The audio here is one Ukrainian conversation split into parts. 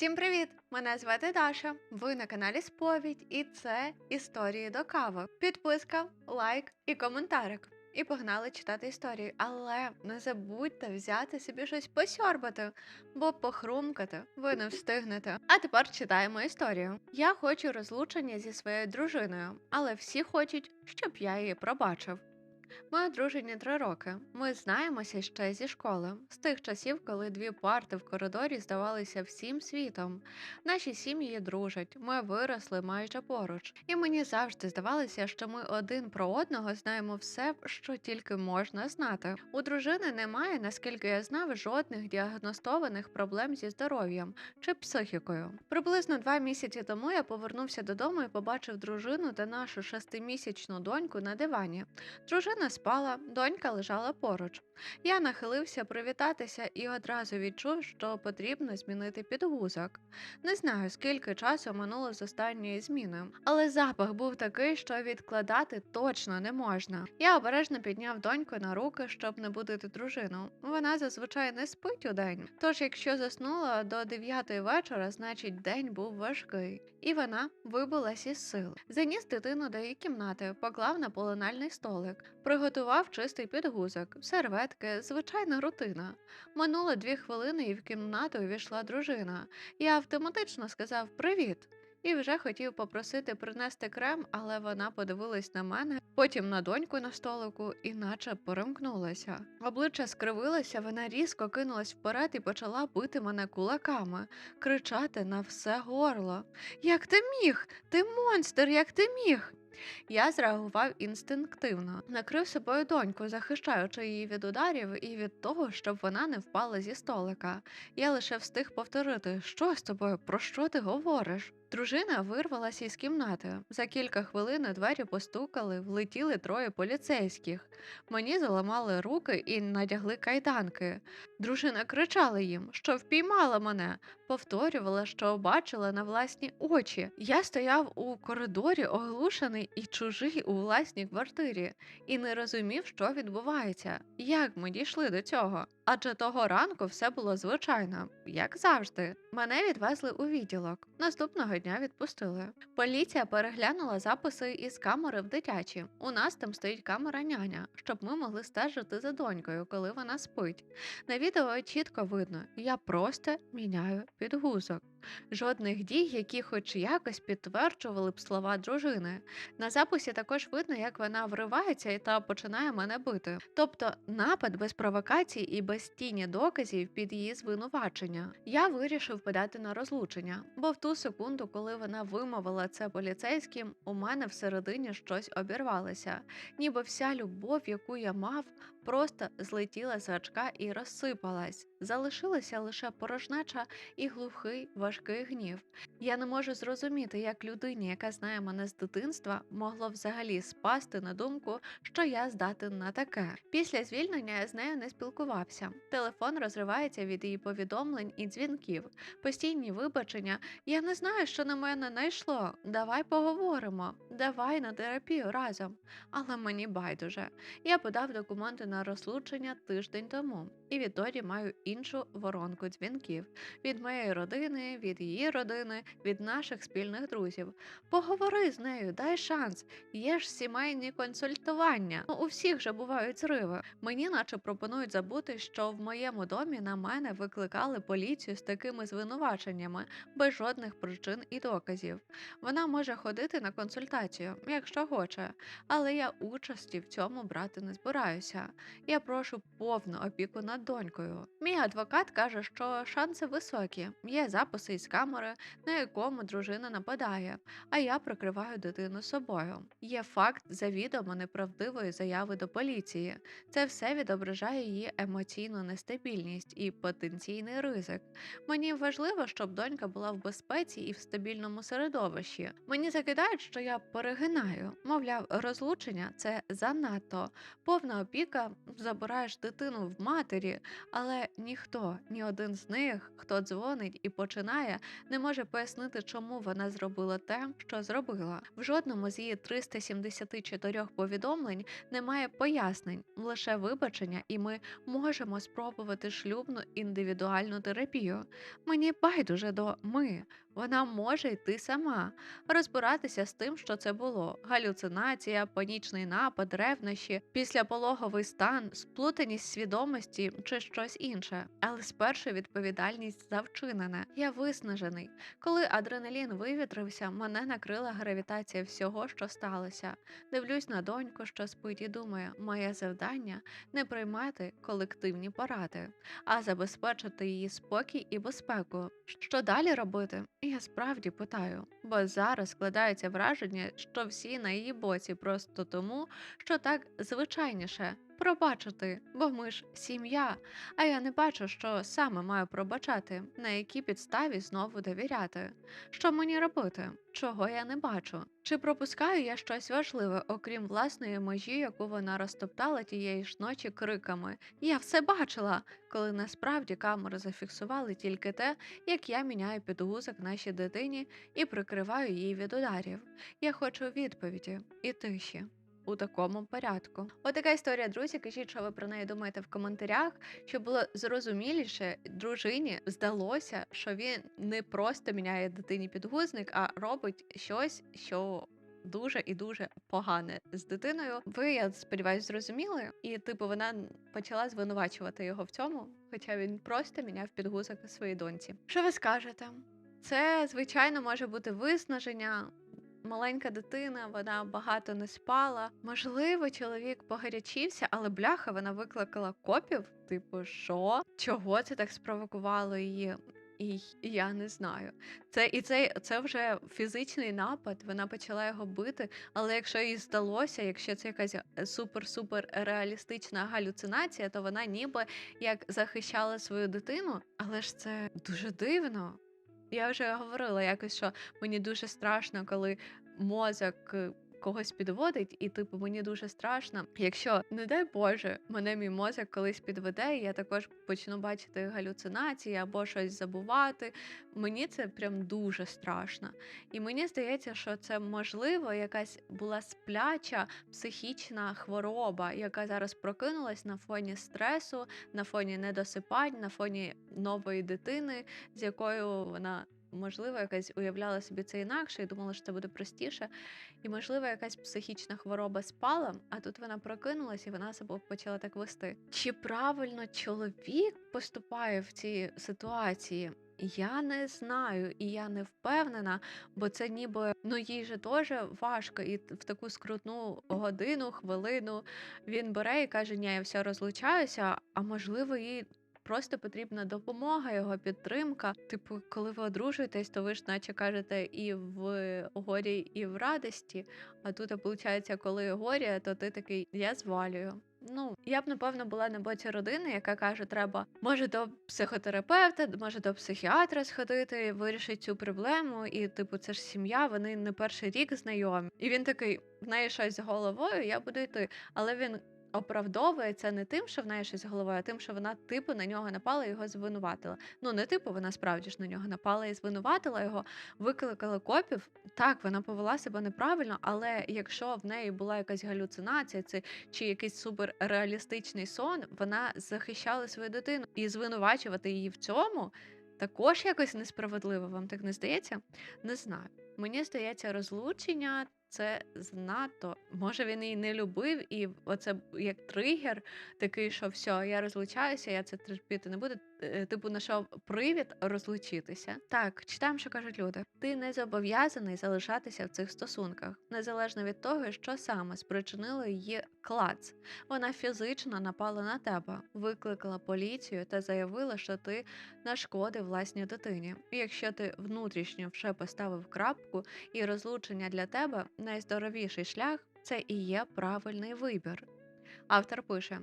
Всім привіт! Мене звати Даша. Ви на каналі Сповідь, і це історії до кави. Підписка, лайк і коментарик. І погнали читати історії. Але не забудьте взяти собі щось посьорбати, бо похрумкати ви не встигнете. А тепер читаємо історію. Я хочу розлучення зі своєю дружиною, але всі хочуть, щоб я її пробачив. Ми одружені три роки. Ми знаємося ще зі школи, з тих часів, коли дві парти в коридорі здавалися всім світом. Наші сім'ї дружать, ми виросли майже поруч, і мені завжди здавалося, що ми один про одного знаємо все, що тільки можна знати. У дружини немає, наскільки я знав, жодних діагностованих проблем зі здоров'ям чи психікою. Приблизно два місяці тому я повернувся додому і побачив дружину та нашу шестимісячну доньку на дивані. Дружина спала, донька лежала поруч. Я нахилився привітатися і одразу відчув, що потрібно змінити підгузок. Не знаю, скільки часу минуло з останньої зміни, але запах був такий, що відкладати точно не можна. Я обережно підняв доньку на руки, щоб не будити дружину. Вона зазвичай не спить у день. Тож, якщо заснула до 9 вечора, значить день був важкий. І вона вибилась із сил. Заніс дитину до її кімнати, поклав на полинальний столик, приготував чистий підгузок, серветки, звичайна рутина. Минуло дві хвилини, і в кімнату увійшла дружина. Я автоматично сказав Привіт. І вже хотів попросити принести крем, але вона подивилась на мене, потім на доньку на столику, і наче перемкнулася. Обличчя скривилося, вона різко кинулась вперед і почала бити мене кулаками, кричати на все горло. Як ти міг? Ти монстр, як ти міг? Я зреагував інстинктивно, накрив собою доньку, захищаючи її від ударів і від того, щоб вона не впала зі столика. Я лише встиг повторити, що з тобою, про що ти говориш? Дружина вирвалася із кімнати. За кілька хвилин у двері постукали, влетіли троє поліцейських. Мені заламали руки і надягли кайданки. Дружина кричала їм, що впіймала мене, повторювала, що бачила на власні очі. Я стояв у коридорі, оглушений і чужий у власній квартирі, і не розумів, що відбувається, як ми дійшли до цього. Адже того ранку все було звичайно, як завжди. Мене відвезли у відділок. Наступного дня відпустили. Поліція переглянула записи із камери в дитячі. У нас там стоїть камера няня, щоб ми могли стежити за донькою, коли вона спить. На відео чітко видно, я просто міняю підгузок. Жодних дій, які хоч якось підтверджували б слова дружини. На записі також видно, як вона вривається та починає мене бити. Тобто напад без провокацій і без тіні доказів під її звинувачення. Я вирішив подати на розлучення, бо в ту секунду, коли вона вимовила це поліцейським, у мене всередині щось обірвалося, ніби вся любов, яку я мав, просто злетіла з гачка і розсипалась. Залишилася лише порожнеча і глухий важкий гнів. Я не можу зрозуміти, як людині, яка знає мене з дитинства, могло взагалі спасти на думку, що я здатен на таке. Після звільнення я з нею не спілкувався. Телефон розривається від її повідомлень і дзвінків. Постійні вибачення. Я не знаю, що на мене найшло. Давай поговоримо, давай на терапію разом. Але мені байдуже. Я подав документи на розлучення тиждень тому, і відтоді маю іншу воронку дзвінків від моєї родини, від її родини, від наших спільних друзів. Поговори з нею, дай шанс. Є ж сімейні консультування. Ну, у всіх же бувають зриви. Мені, наче пропонують забути, що в моєму домі на мене викликали поліцію з такими звинуваченнями, без жодних причин і доказів. Вона може ходити на консультацію, якщо хоче, але я участі в цьому брати не збираюся. Я прошу повну опіку над донькою. Мій адвокат каже, що шанси високі. Є записи із камери, на якому дружина нападає, а я прикриваю дитину собою. Є факт завідомо неправдивої заяви до поліції. Це все відображає її емоційну нестабільність і потенційний ризик. Мені важливо, щоб донька була в безпеці і в стабільному середовищі. Мені закидають, що я перегинаю. Мовляв, розлучення це занадто. Повна опіка забираєш дитину в матері, але ніхто, ні один з них, хто дзвонить і починає, не може пояснити, чому вона зробила те, що зробила. В жодному з її 374 повідомлень немає пояснень, лише вибачення, і ми можемо спробувати шлюбну індивідуальну терапію. Мені байдуже до ми. Вона може йти сама, розбиратися з тим, що це було: галюцинація, панічний напад, ревнощі, післяпологовий стан, сплутаність свідомості чи щось інше. Але спершу відповідальність за вчинене. Я виснажений. Коли адреналін вивітрився, мене накрила гравітація всього, що сталося. Дивлюсь на доньку, що спить, і думаю, моє завдання не приймати колективні поради, а забезпечити її спокій і безпеку. Що далі робити? Я справді питаю, бо зараз складається враження, що всі на її боці просто тому, що так звичайніше пробачити, бо ми ж сім'я, а я не бачу, що саме маю пробачати, на якій підставі знову довіряти. Що мені робити? Чого я не бачу? Чи пропускаю я щось важливе, окрім власної межі, яку вона розтоптала тієї ж ночі криками? Я все бачила, коли насправді камери зафіксували тільки те, як я міняю підгузок нашій дитині і прикриваю її від ударів. Я хочу відповіді і тиші. У такому порядку. Отака історія, друзі. Кажіть, що ви про неї думаєте в коментарях. Щоб було зрозуміліше, дружині здалося, що він не просто міняє дитині підгузник, а робить щось, що дуже і дуже погане з дитиною. Ви, я сподіваюся, зрозуміли, і типу вона почала звинувачувати його в цьому, хоча він просто міняв підгузок своїй доньці. Що ви скажете? Це звичайно може бути виснаження. Маленька дитина, вона багато не спала. Можливо, чоловік погарячився, але бляха вона викликала копів. Типу, що? Чого це так спровокувало її? І я не знаю. Це і це, це вже фізичний напад. Вона почала його бити. Але якщо їй здалося, якщо це якась супер-супер реалістична галюцинація, то вона ніби як захищала свою дитину. Але ж це дуже дивно. Я вже говорила якось, що мені дуже страшно, коли мозок е, когось підводить, і типу мені дуже страшно. Якщо, не дай Боже, мене мій мозок колись підведе, і я також почну бачити галюцинації або щось забувати. Мені це прям дуже страшно. І мені здається, що це можливо якась була спляча психічна хвороба, яка зараз прокинулась на фоні стресу, на фоні недосипань, на фоні нової дитини, з якою вона можливо, якась уявляла собі це інакше і думала, що це буде простіше. І, можливо, якась психічна хвороба спала, а тут вона прокинулась і вона себе почала так вести. Чи правильно чоловік поступає в цій ситуації? Я не знаю, і я не впевнена, бо це ніби ну їй же теж важко, і в таку скрутну годину, хвилину він бере і каже: Ні, я все розлучаюся, а можливо, їй просто потрібна допомога, його підтримка. Типу, коли ви одружуєтесь, то ви ж наче кажете і в горі, і в радості. А тут, виходить, коли горі, то ти такий я звалюю. Ну, я б напевно була на боці родини, яка каже, треба може до психотерапевта, може до психіатра сходити, вирішити цю проблему. І, типу, це ж сім'я, вони не перший рік знайомі. І він такий: в неї щось з головою, я буду йти. Але він оправдовує це не тим, що в неї щось з головою, а тим, що вона типу на нього напала і його звинуватила. Ну не типу, вона справді ж на нього напала і звинуватила його, викликала копів. Так, вона повела себе неправильно, але якщо в неї була якась галюцинація, це чи якийсь суперреалістичний сон, вона захищала свою дитину і звинувачувати її в цьому. Також якось несправедливо, вам так не здається? Не знаю. Мені здається, розлучення це знато. Може, він її не любив, і оце як тригер, такий, що все, я розлучаюся, я це терпіти не буду. Е, типу, знайшов привід розлучитися. Так, читаємо, що кажуть люди. Ти не зобов'язаний залишатися в цих стосунках, незалежно від того, що саме спричинило її клац. Вона фізично напала на тебе, викликала поліцію та заявила, що ти нашкодив власній дитині. Якщо ти внутрішньо вже поставив крапку, і розлучення для тебе найздоровіший шлях це і є правильний вибір. Автор пише: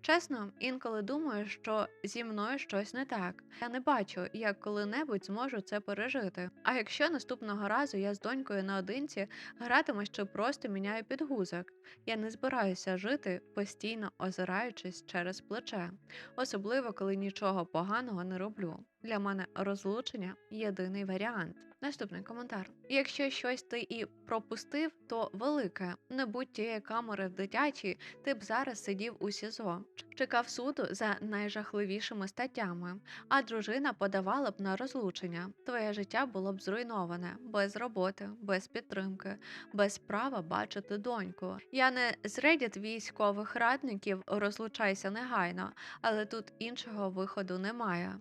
Чесно, інколи думаю, що зі мною щось не так. Я не бачу, як коли-небудь зможу це пережити. А якщо наступного разу я з донькою наодинці гратимусь чи просто міняю підгузок, я не збираюся жити, постійно озираючись через плече, особливо коли нічого поганого не роблю. Для мене розлучення єдиний варіант. Наступний коментар. Якщо щось ти і пропустив, то велике. Не будь тієї камери в дитячій, ти б зараз сидів у СІЗО, чекав суду за найжахливішими статтями, а дружина подавала б на розлучення. Твоє життя було б зруйноване, без роботи, без підтримки, без права бачити доньку. Я не з військових радників розлучайся негайно, але тут іншого виходу немає.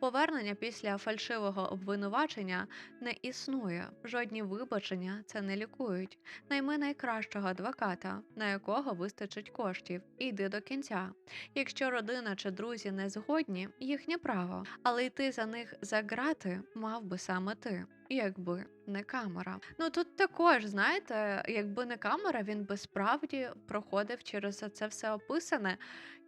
Повернення після фальшивого обвинувачення не існує. Жодні вибачення це не лікують. Найми найкращого адвоката, на якого вистачить коштів, і йди до кінця. Якщо родина чи друзі не згодні, їхнє право, але йти за них за грати мав би саме ти. Якби не камера. Ну тут також, знаєте, якби не камера, він би справді проходив через це все описане.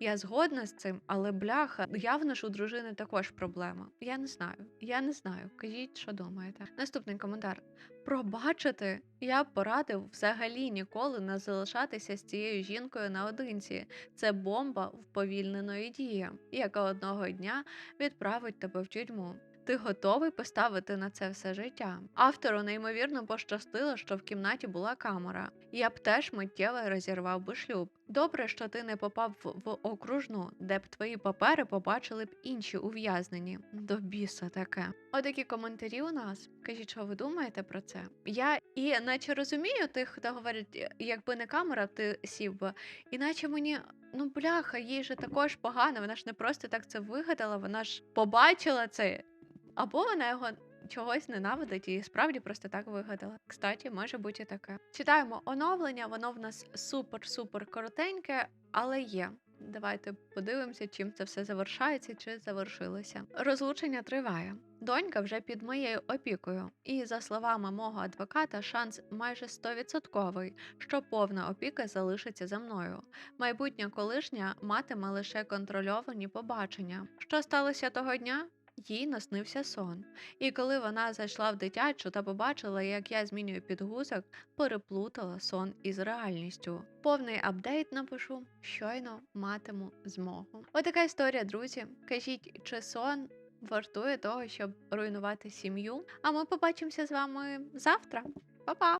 Я згодна з цим, але бляха, явно ж у дружини також проблема. Я не знаю. Я не знаю. Кажіть, що думаєте. Наступний коментар. Пробачити я порадив взагалі ніколи не залишатися з цією жінкою наодинці. Це бомба вповільненої дії, яка одного дня відправить тебе в тюрму. Ти готовий поставити на це все життя? Автору неймовірно пощастило, що в кімнаті була камера. Я б теж миттєво розірвав би шлюб. Добре, що ти не попав в, окружну, де б твої папери побачили б інші ув'язнені. До біса таке. Отакі коментарі у нас. Кажіть, що ви думаєте про це? Я і наче розумію тих, хто говорить, якби не камера, ти сів би. Іначе мені. Ну, бляха, їй же також погано, вона ж не просто так це вигадала, вона ж побачила це. Або вона його чогось ненавидить і справді просто так вигадала. Кстаті, може бути таке. Читаємо оновлення, воно в нас супер-супер коротеньке, але є. Давайте подивимося, чим це все завершається чи завершилося. Розлучення триває. Донька вже під моєю опікою, і за словами мого адвоката, шанс майже 100%, що повна опіка залишиться за мною. Майбутня колишня матиме лише контрольовані побачення. Що сталося того дня? Їй наснився сон, і коли вона зайшла в дитячу та побачила, як я змінюю підгузок, переплутала сон із реальністю. Повний апдейт напишу, щойно матиму змогу. Отака історія, друзі. Кажіть, чи сон вартує того, щоб руйнувати сім'ю? А ми побачимося з вами завтра. Па-па!